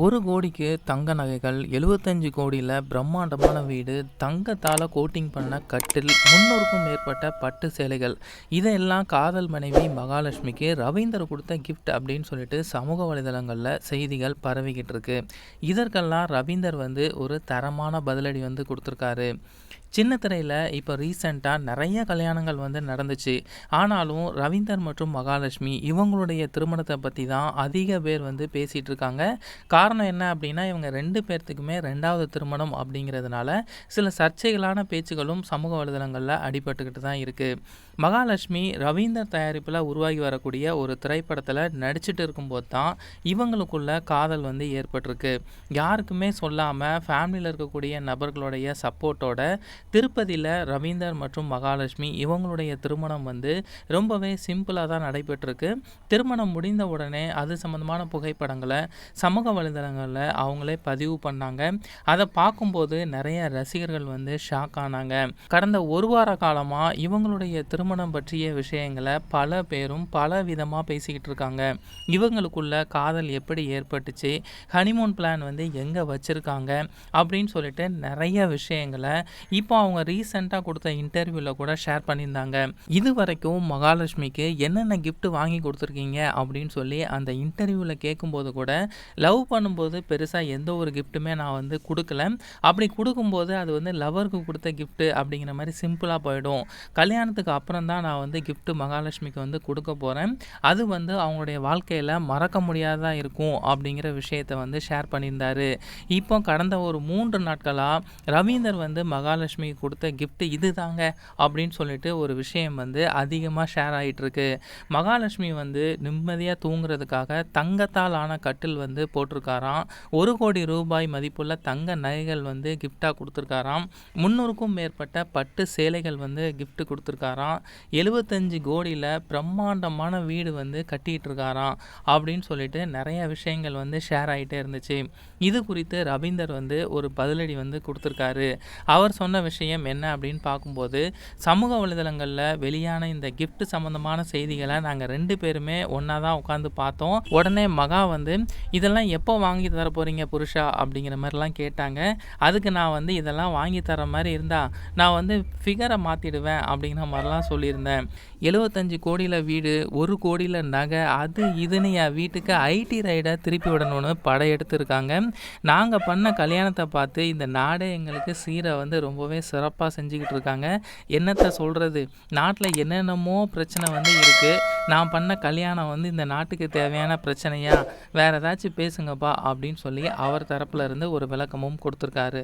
ஒரு கோடிக்கு தங்க நகைகள் எழுபத்தஞ்சு கோடியில் பிரம்மாண்டமான வீடு தங்கத்தால் கோட்டிங் பண்ண கட்டில் முன்னூறுக்கும் மேற்பட்ட பட்டு சேலைகள். இதெல்லாம் காதல் மனைவி மகாலட்சுமிக்கு ரவீந்தர் கொடுத்த கிஃப்ட் அப்படின்னு சொல்லிட்டு சமூக வலைதளங்களில் செய்திகள் பரவிக்கிட்டு இருக்கு. இதற்கெல்லாம் ரவீந்தர் வந்து ஒரு தரமான பதிலடி வந்து கொடுத்துருக்காரு. சின்ன திரையில் இப்போ ரீசெண்டாக நிறைய கல்யாணங்கள் வந்து நடந்துச்சு. ஆனாலும் ரவீந்தர் மற்றும் மகாலட்சுமி இவங்களுடைய திருமணத்தை பற்றி தான் அதிக பேர் வந்து பேசிகிட்டு இருக்காங்க. காரணம் என்ன அப்படின்னா இவங்க ரெண்டு பேர்த்துக்குமே ரெண்டாவது திருமணம் அப்படிங்கிறதுனால சில சர்ச்சைகளான பேச்சுகளும் சமூக வலைதளங்களில் அடிபட்டுக்கிட்டு தான் இருக்குது மகாலட்சுமி ரவீந்தர் தயாரிப்பில் உருவாகி வரக்கூடிய ஒரு திரைப்படத்தில் நடிச்சிட்டு இருக்கும்போது தான் இவங்களுக்குள்ள காதல் வந்து ஏற்பட்டிருக்கு. யாருக்குமே சொல்லாமல் ஃபேமிலியில் இருக்கக்கூடிய நபர்களுடைய சப்போர்ட்டோட திருப்பதியில் ரவீந்தர் மற்றும் மகாலட்சுமி இவங்களுடைய திருமணம் வந்து ரொம்பவே சிம்பிளாக தான் நடைபெற்றிருக்கு. திருமணம் முடிந்த உடனே அது சம்மந்தமான புகைப்படங்களை சமூக வலைதளங்களில் அவங்களே பதிவு பண்ணாங்க. அதை பார்க்கும்போது நிறைய ரசிகர்கள் வந்து ஷாக் ஆனாங்க. கடந்த ஒரு வார காலமாக இவங்களுடைய திருமணம் பற்றிய விஷயங்களை பல பேரும் பல விதமாக பேசிக்கிட்டு இருக்காங்க. இவங்களுக்குள்ள காதல் எப்படி ஏற்பட்டுச்சு? ஹனிமூன் பிளான் வந்து எங்கே வச்சுருக்காங்க? அப்படின்னு சொல்லிட்டு நிறைய விஷயங்களை இப்போ அவங்க ரீசெண்டாக கொடுத்த இன்டர்வியூவில் கூட ஷேர் பண்ணியிருந்தாங்க. இது வரைக்கும் மகாலட்சுமிக்கு என்னென்ன கிஃப்ட் வாங்கி கொடுத்துருக்கீங்க? அப்படின்னு சொல்லி அந்த இன்டர்வியூவில் கேட்கும்போது கூட லவ் பண்ணும்போது பெருசாக எந்த ஒரு கிஃப்ட்டுமே நான் வந்து கொடுக்கல. அப்படி கொடுக்கும்போது அது வந்து லவருக்கு கொடுத்த கிஃப்ட்டு அப்படிங்கிற மாதிரி சிம்பிளாக போயிடும். கல்யாணத்துக்கு அப்புறம் தான் நான் வந்து கிஃப்ட்டு மகாலட்சுமிக்கு வந்து கொடுக்க போகிறேன் அது வந்து அவங்களுடைய வாழ்க்கையில் மறக்க முடியாததாக இருக்கும் அப்படிங்கிற விஷயத்தை வந்து ஷேர் பண்ணியிருந்தார். இப்போ கடந்த ஒரு மூன்று நாட்களாக ரவீந்தர் வந்து மகாலட்சுமிக்கு கொடுத்த கிஃப்ட்டு இது தாங்க அப்படின்னு சொல்லிட்டு ஒரு விஷயம் வந்து அதிகமாக ஷேர் ஆகிட்டுருக்கு மகாலட்சுமி வந்து நிம்மதியாக தூங்குறதுக்காக தங்கத்தால் ஆன கட்டில் வந்து போட்டிருக்காராம். ஒரு கோடி ரூபாய் மதிப்புள்ள தங்க நகைகள் வந்து கிஃப்டாக கொடுத்துருக்காராம். முந்நூறுக்கும் மேற்பட்ட பட்டு சேலைகள் வந்து கிஃப்ட் கொடுத்துருக்காராம். எழுபத்தஞ்சு கோடியில் பிரம்மாண்டமான வீடு வந்து கட்டிகிட்டு இருக்காராம் அப்படின்னு சொல்லிட்டு நிறைய விஷயங்கள் வந்து ஷேர் ஆகிட்டே இருந்துச்சு. இது குறித்து ரவீந்தர் வந்து ஒரு பதிலடி வந்து கொடுத்துருக்காரு. அவர் சொன்ன விஷயம் என்ன அப்படின்னு பார்க்கும்போது சமூக வலைதளங்களில் வெளியான இந்த கிஃப்ட் சம்மந்தமான செய்திகளை நாங்கள் ரெண்டு பேருமே ஒன்றா தான் உட்காந்து பார்த்தோம். உடனே மகா வந்து இதெல்லாம் எப்போ வாங்கி தர போகிறீங்க புருஷா? அப்படிங்கிற மாதிரிலாம் கேட்டாங்க. அதுக்கு நான் வந்து இதெல்லாம் வாங்கி தர மாதிரி இருந்தால் நான் வந்து ஃபிகரை மாற்றிடுவேன் அப்படிங்கிற மாதிரிலாம் சொல்லியிருந்தேன். எழுபத்தஞ்சு கோடியில் வீடு ஒரு கோடியில் நகை அது இதுன்னு என் வீட்டுக்கு ஐடி ரைடை திருப்பி விடணும்னு படையெடுத்துருக்காங்க. நாங்கள் பண்ண கல்யாணத்தை பார்த்து இந்த நாடே எங்களுக்கு சீரை வந்து ரொம்பவே சிறப்பாக செஞ்சுக்கிட்டு இருக்காங்க. என்னத்தை சொல்கிறது நாட்டில் என்னென்னமோ பிரச்சனை வந்து இருக்குது நான் பண்ண கல்யாணம் வந்து இந்த நாட்டுக்கு தேவையான பிரச்சனையா? வேறு ஏதாச்சும் பேசுங்கப்பா அப்படின்னு சொல்லி அவர் தரப்பில் இருந்து ஒரு விளக்கமும் கொடுத்துருக்காரு.